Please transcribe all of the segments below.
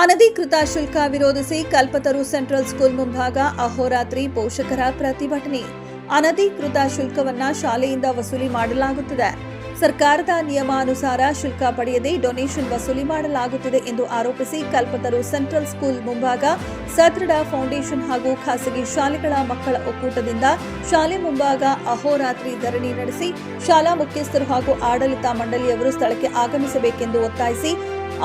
ಅನಧಿಕೃತ ಶುಲ್ಕ ವಿರೋಧಿಸಿ ಕಲ್ಪತರು ಸೆಂಟ್ರಲ್ ಸ್ಕೂಲ್ ಮುಂಭಾಗ ಅಹೋರಾತ್ರಿ ಪೋಷಕರ ಪ್ರತಿಭಟನೆ. ಅನಧಿಕೃತ ಶುಲ್ಕವನ್ನ ಶಾಲೆಯಿಂದ ವಸೂಲಿ ಮಾಡಲಾಗುತ್ತಿದೆ. ಸರ್ಕಾರದ ನಿಯಮಾನುಸಾರ ಶುಲ್ಕ ಪಡೆಯದೆ ಡೊನೇಷನ್ ವಸೂಲಿ ಮಾಡಲಾಗುತ್ತಿದೆ ಎಂದು ಆರೋಪಿಸಿ ಕಲ್ಪತರು ಸೆಂಟ್ರಲ್ ಸ್ಕೂಲ್ ಮುಂಭಾಗ ಸದೃಢ ಫೌಂಡೇಶನ್ ಹಾಗೂ ಖಾಸಗಿ ಶಾಲೆಗಳ ಮಕ್ಕಳ ಒಕ್ಕೂಟದಿಂದ ಶಾಲೆ ಮುಂಭಾಗ ಅಹೋರಾತ್ರಿ ಧರಣಿ ನಡೆಸಿ ಶಾಲಾ ಮುಖ್ಯಸ್ಥರು ಹಾಗೂ ಆಡಳಿತ ಮಂಡಳಿಯವರು ಸ್ಥಳಕ್ಕೆ ಆಗಮಿಸಬೇಕೆಂದು ಒತ್ತಾಯಿಸಿ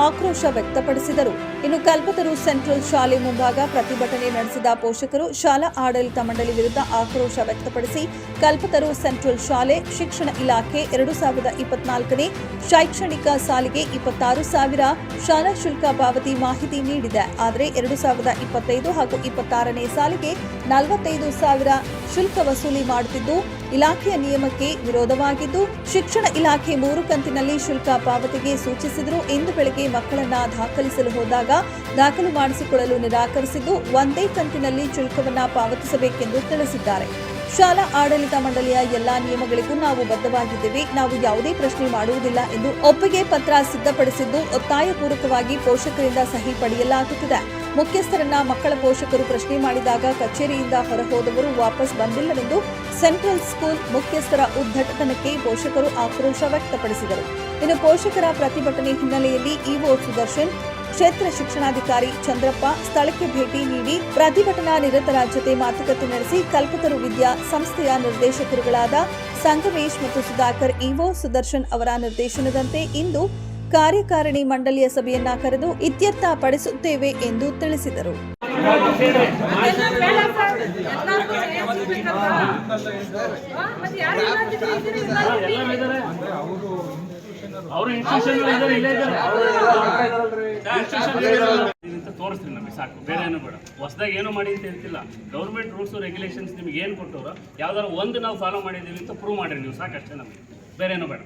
ಆಕ್ರೋಶ ವ್ಯಕ್ತಪಡಿಸಿದರು. ಇನ್ನು ಕಲ್ಪತರು ಸೆಂಟ್ರಲ್ ಶಾಲೆ ಮುಂಭಾಗ ಪ್ರತಿಭಟನೆ ನಡೆಸಿದ ಪೋಷಕರು ಶಾಲಾ ಆಡಳಿತ ಮಂಡಳಿ ವಿರುದ್ಧ ಆಕ್ರೋಶ ವ್ಯಕ್ತಪಡಿಸಿ, ಕಲ್ಪತರು ಸೆಂಟ್ರಲ್ ಶಾಲೆ ಶಿಕ್ಷಣ ಇಲಾಖೆ ಎರಡು ಸಾವಿರದ ಇಪ್ಪತ್ನಾಲ್ಕನೇ ಶೈಕ್ಷಣಿಕ ಸಾಲಿಗೆ ಇಪ್ಪತ್ತಾರು ಸಾವಿರ ಶಾಲಾ ಶುಲ್ಕ ಪಾವತಿ ಮಾಹಿತಿ ನೀಡಿದೆ. ಆದರೆ ಎರಡು ಸಾವಿರದ ಇಪ್ಪತ್ತೈದು ಹಾಗೂ ಇಪ್ಪತ್ತಾರನೇ ಸಾಲಿಗೆ ನಲವತ್ತೈದು ಸಾವಿರ ಶುಲ್ಕ ವಸೂಲಿ ಮಾಡುತ್ತಿದ್ದು, ಇಲಾಖೆಯ ನಿಯಮಕ್ಕೆ ವಿರೋಧವಾಗಿದ್ದು, ಶಿಕ್ಷಣ ಇಲಾಖೆ ಮೂರು ಕಂತಿನಲ್ಲಿ ಶುಲ್ಕ ಪಾವತಿಗೆ ಸೂಚಿಸಿದರು ಇಂದು ಬೆಳಗ್ಗೆ ಮಕ್ಕಳನ್ನ ದಾಖಲಿಸಲು ಹೋದಾಗ ದಾಖಲು ಮಾಡಿಸಿಕೊಳ್ಳಲು ನಿರಾಕರಿಸಿದ್ದು, ಒಂದೇ ಕಂತಿನಲ್ಲಿ ಶುಲ್ಕವನ್ನ ಪಾವತಿಸಬೇಕೆಂದು ತಿಳಿಸಿದ್ದಾರೆ. ಶಾಲಾ ಆಡಳಿತ ಮಂಡಳಿಯ ಎಲ್ಲಾ ನಿಯಮಗಳಿಗೂ ನಾವು ಬದ್ಧವಾಗಿದ್ದೇವೆ. ನಾವು ಯಾವುದೇ ಪ್ರಶ್ನೆ ಮಾಡುವುದಿಲ್ಲ ಎಂದು ಒಪ್ಪಿಗೆ ಪತ್ರ ಸಿದ್ಧಪಡಿಸಿದ್ದು, ಒತ್ತಾಯಪೂರ್ವಕವಾಗಿ ಪೋಷಕರಿಂದ ಸಹಿ ಪಡೆಯಲಾಗುತ್ತಿದೆ. ಮುಖ್ಯಸ್ಥರನ್ನ ಮಕ್ಕಳ ಪೋಷಕರು ಪ್ರಶ್ನೆ ಮಾಡಿದಾಗ ಕಚೇರಿಯಿಂದ ಹೊರಹೋದವರು ವಾಪಸ್ ಬಂದಿಲ್ಲವೆಂದು ಸೆಂಟ್ರಲ್ ಸ್ಕೂಲ್ ಮುಖ್ಯಸ್ಥರ ಉದ್ಘಟನಕ್ಕೆ ಪೋಷಕರು ಆಕ್ರೋಶ ವ್ಯಕ್ತಪಡಿಸಿದರು. ಇನ್ನು ಪೋಷಕರ ಪ್ರತಿಭಟನೆ ಹಿನ್ನೆಲೆಯಲ್ಲಿ ಇಒ ಸುದರ್ಶನ್, ಕ್ಷೇತ್ರ ಶಿಕ್ಷಣಾಧಿಕಾರಿ ಚಂದ್ರಪ್ಪ ಸ್ಥಳಕ್ಕೆ ಭೇಟಿ ನೀಡಿ ಪ್ರತಿಭಟನಾ ನಿರತರ ಜೊತೆ ಮಾತುಕತೆ ನಡೆಸಿ ಕಲ್ಪತರು ವಿದ್ಯಾ ಸಂಸ್ಥೆಯ ನಿರ್ದೇಶಕರುಗಳಾದ ಸಂಗಮೇಶ್ ಮತ್ತು ಸುಧಾಕರ್ ಇಒ ಸುದರ್ಶನ್ ಅವರ ನಿರ್ದೇಶನದಂತೆ ಇಂದು ಕಾರ್ಯಕಾರಿಣಿ ಮಂಡಳಿಯ ಸಭೆಯನ್ನ ಕರೆದು ಇತ್ಯರ್ಥ ಪಡಿಸುತ್ತೇವೆ ಎಂದು ತಿಳಿಸಿದರು. ಅವರು ಇನ್ಸ್ಟಿಟ್ಯೂಷನ್ ಇದ್ದಾರೆ ಇಲ್ಲೇ ಇದ್ದಾರೆ. ಅಂತ ತೋರಿಸ್ರಿ ನಮಗೆ ಸಾಕು. ಬೇರೆ ಏನೂ ಬೇಡ. ಹೊಸದಾಗಿ ಏನು ಮಾಡಿ ಅಂತ ಹೇಳ್ತಿಲ್ಲ. ಗೌರ್ಮೆಂಟ್ ರೂಲ್ಸ್ ರೆಗ್ಯುಲೇಷನ್ಸ್ ನಿಮ್ಗೆ ಏನು ಕೊಟ್ಟವರು? ಯಾವ್ದಾದ್ರು ಒಂದು ನಾವು ಫಾಲೋ ಮಾಡಿದ್ದೀವಿ ಅಂತ ಪ್ರೂವ್ ಮಾಡಿರಿ ನೀವು. ಸಾಕಷ್ಟೇ ನಮಗೆ. ಬೇರೆ ಏನೂ ಬೇಡ.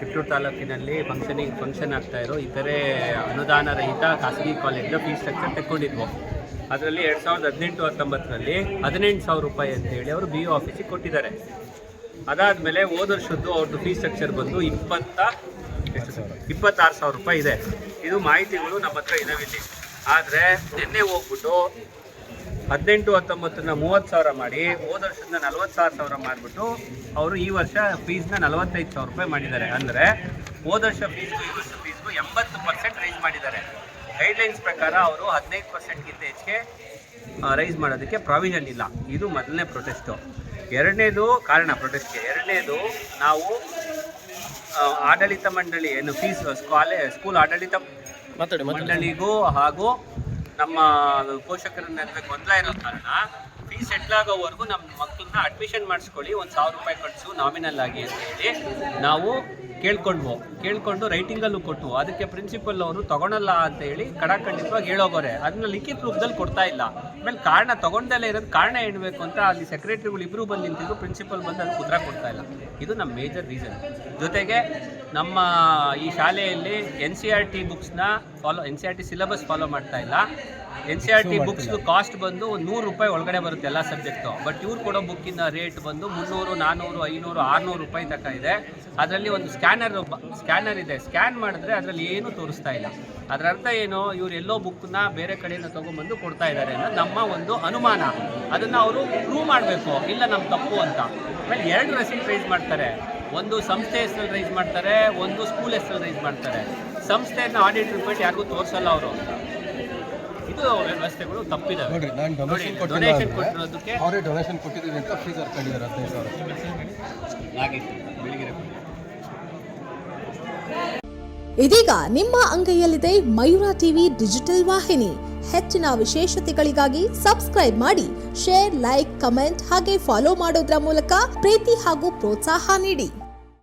ತಿಪ್ಟೂರು ತಾಲೂಕಿನಲ್ಲಿ ಫಂಕ್ಷನಿಗೆ ಫಂಕ್ಷನ್ ಆಗ್ತಾ ಇರೋ ಇತರೆ ಅನುದಾನ ರಹಿತ ಖಾಸಗಿ ಕಾಲೇಜು ಫೀಸ್ ಸ್ಟ್ರಕ್ಚರ್ ತೆಕ್ಕೊಂಡಿದ್ವು. ಅದರಲ್ಲಿ ಎರಡು ಸಾವಿರದ ಹದಿನೆಂಟು, ಹತ್ತೊಂಬತ್ತರಲ್ಲಿ ಹದಿನೆಂಟು ಸಾವಿರ ರೂಪಾಯಿ ಅಂತೇಳಿ ಅವರು ಬಿ ಒ ಆಫೀಸಿಗೆ ಕೊಟ್ಟಿದ್ದಾರೆ. ಅದಾದಮೇಲೆ ಹೋದ ವರ್ಷದ್ದು ಅವ್ರದ್ದು ಫೀಸ್ ಸ್ಟ್ರಕ್ಚರ್ ಬಂದು ಇಪ್ಪತ್ತ ಇಪ್ಪತ್ತಾರು ಸಾವಿರ ರೂಪಾಯಿ ಇದೆ. ಇದು ಮಾಹಿತಿಗಳು ನಮ್ಮ ಹತ್ರ ಇದಾವೆ ಇಲ್ಲಿ. ಆದರೆ ನಿನ್ನೆ ಹೋಗ್ಬಿಟ್ಟು ಹದಿನೆಂಟು ಹತ್ತೊಂಬತ್ತನ್ನ ಮೂವತ್ತು ಸಾವಿರ ಮಾಡಿ ಹೋದ ವರ್ಷದಿಂದ ನಲ್ವತ್ತು ಸಾವಿರ ಸಾವಿರ ಮಾಡಿಬಿಟ್ಟು ಅವರು ಈ ವರ್ಷ ಫೀಸ್ನ ನಲವತ್ತೈದು ಸಾವಿರ ರೂಪಾಯಿ ಮಾಡಿದ್ದಾರೆ. ಅಂದರೆ ಹೋದ ವರ್ಷ ಫೀಸ್ಗೂ ಈ ವರ್ಷ ಫೀಸ್ಗೂ ಎಂಬತ್ತು ಪರ್ಸೆಂಟ್ ರೈಸ್ ಮಾಡಿದ್ದಾರೆ. ಗೈಡ್ಲೈನ್ಸ್ ಪ್ರಕಾರ ಅವರು ಹದಿನೈದು ಪರ್ಸೆಂಟ್ಗಿಂತ ಹೆಚ್ಚಿಗೆ ರೈಸ್ ಮಾಡೋದಕ್ಕೆ ಪ್ರಾವಿಷನ್ ಇಲ್ಲ. ಇದು ಮೊದಲನೇ ಪ್ರೊಟೆಸ್ಟು ಎರಡನೇದು ಕಾರಣ ಪ್ರೊಟೆಸ್ಟ್ಗೆ ಎರಡನೇದು ನಾವು ಆಡಳಿತ ಮಂಡಳಿ ಏನು ಫೀಸ್ ಸ್ಕಾಲೆ ಸ್ಕೂಲ್ ಆಡಳಿತ ಮಂಡಳಿಗೂ ಹಾಗೂ ನಮ್ಮ ಪೋಷಕರನ್ನೆಲ್ಲ ಗೊಂದಲ ಇರೋ ಕಾರಣ ಫೀಸ್ ಸೆಟ್ಲ್ ಆಗೋವರೆಗೂ ನಮ್ಮ ಮಕ್ಕಳನ್ನ ಅಡ್ಮಿಷನ್ ಮಾಡಿಸ್ಕೊಳ್ಳಿ. ಒಂದು ಸಾವಿರ ರೂಪಾಯಿ ಖರ್ಚು ನಾಮಿನಲ್ ಆಗಿ ಅಂತ ಹೇಳಿ ನಾವು ಕೇಳ್ಕೊಂಡ್ವು. ಕೇಳ್ಕೊಂಡು ರೈಟಿಂಗಲ್ಲೂ ಕೊಟ್ಟು ಅದಕ್ಕೆ ಪ್ರಿನ್ಸಿಪಲ್ ಅವರು ತಗೊಳಲ್ಲ ಅಂತ ಹೇಳಿ ಕಡಾಖಂಡಿತವಾಗಿ ಹೇಳೋಗೋರೆ. ಅದನ್ನ ಲಿಖಿತ ರೂಪದಲ್ಲಿ ಕೊಡ್ತಾ ಇಲ್ಲ. ಆಮೇಲೆ ಕಾರಣ ತಗೊಂಡಲ್ಲೇ ಇರೋದು ಕಾರಣ ಹೇಳಬೇಕು ಅಂತ ಅಲ್ಲಿ ಸೆಕ್ರೆಟರಿಗಳು ಇಬ್ಬರು ಬಂದು ನಿಂತಿದ್ರು. ಪ್ರಿನ್ಸಿಪಲ್ ಬಂದು ಅದಕ್ಕೆ ಉತ್ತರ ಕೊಡ್ತಾ ಇಲ್ಲ. ಇದು ನಮ್ಮ ಮೇಜರ್ ರೀಸನ್ ಜೊತೆಗೆ ನಮ್ಮ ಈ ಶಾಲೆಯಲ್ಲಿ N C R T ಬುಕ್ಸ್ನ follow N C R T syllabus follow ಮಾಡ್ತಾ ಇಲ್ಲ. N C R T books cost ಬಂದು ಒಂದು ನೂರು ರೂಪಾಯಿ ಒಳಗಡೆ ಬರುತ್ತೆ ಎಲ್ಲ ಸಬ್ಜೆಕ್ಟು ಬಟ್ ಇವ್ರು ಕೊಡೋ ಬುಕ್ಕಿನ ರೇಟ್ ಬಂದು ಮುನ್ನೂರು ನಾನ್ನೂರು ಐನೂರು ಆರುನೂರು ರೂಪಾಯಿ ತನಕ ಇದೆ. ಅದರಲ್ಲಿ ಒಂದು ಸ್ಕ್ಯಾನರ್ ಸ್ಕ್ಯಾನರ್ ಇದೆ. ಸ್ಕ್ಯಾನ್ ಮಾಡಿದ್ರೆ ಅದರಲ್ಲಿ ಏನೂ ತೋರಿಸ್ತಾ ಇಲ್ಲ. ಅದರ ಅರ್ಥ ಏನು? ಇವ್ರು ಎಲ್ಲೋ ಬುಕ್ನ ಬೇರೆ ಕಡೆಯಿಂದ ತೊಗೊಂಬಂದು ಕೊಡ್ತಾ ಇದ್ದಾರೆ ಅನ್ನೋದು ನಮ್ಮ ಒಂದು ಅನುಮಾನ. ಅದನ್ನು ಅವರು ಪ್ರೂವ್ ಮಾಡಬೇಕು. ಇಲ್ಲ ನಮ್ಮ ತಪ್ಪು ಅಂತ. ಆಮೇಲೆ ಎರಡು ರೆಸಿಪ್ಟ್ ರೈಸ್ ಮಾಡ್ತಾರೆ. ಒಂದು ಸಂಸ್ಥೆ ಹೆಸರಲ್ಲಿ ರೈಸ್ ಮಾಡ್ತಾರೆ ಒಂದು ಸ್ಕೂಲ್ ಹೆಸರಲ್ಲಿ ರೈಸ್ ಮಾಡ್ತಾರೆ. ಸಂಸ್ಥೆಯನ್ನು ಆಡಿಟ್ ರಿಪೋರ್ಟ್ ಯಾರಿಗೂ ತೋರಿಸಲ್ಲ ಅವರು. ಇದು ವ್ಯವಸ್ಥೆಗಳು ತಪ್ಪಿದಾವೆ. ನೋಡ್ರಿ ನಾನು ಡೊನೇಷನ್ ಡೊನೇಷನ್ ಕೊಟ್ಟಿರೋದಕ್ಕೆ ಅವರೇ ಡೊನೇಷನ್ ಕೊಟ್ಟಿದ್ದೀನಿ ಅಂತ ಫೀಸ್ ಹರ್ಕೊಂಡಿದ್ದಾರೆ ಹದಿನೈದು ಸಾವಿರ. ಆಗಿತ್ತು ಬೆಳಿಗ್ಗೆ ಇದೀಗ ನಿಮ್ಮ ಅಂಗೈಯಲ್ಲಿದೆ ಮಯೂರ ಟಿವಿ ಡಿಜಿಟಲ್ ವಾಹಿನಿ. ಹೆಚ್ಚಿನ ವಿಶೇಷತೆಗಳಿಗಾಗಿ ಸಬ್ಸ್ಕ್ರೈಬ್ ಮಾಡಿ ಶೇರ್ ಲೈಕ್ ಕಮೆಂಟ್ ಹಾಗೆ ಫಾಲೋ ಮಾಡೋದ್ರ ಮೂಲಕ ಪ್ರೀತಿ ಹಾಗೂ ಪ್ರೋತ್ಸಾಹ ನೀಡಿ.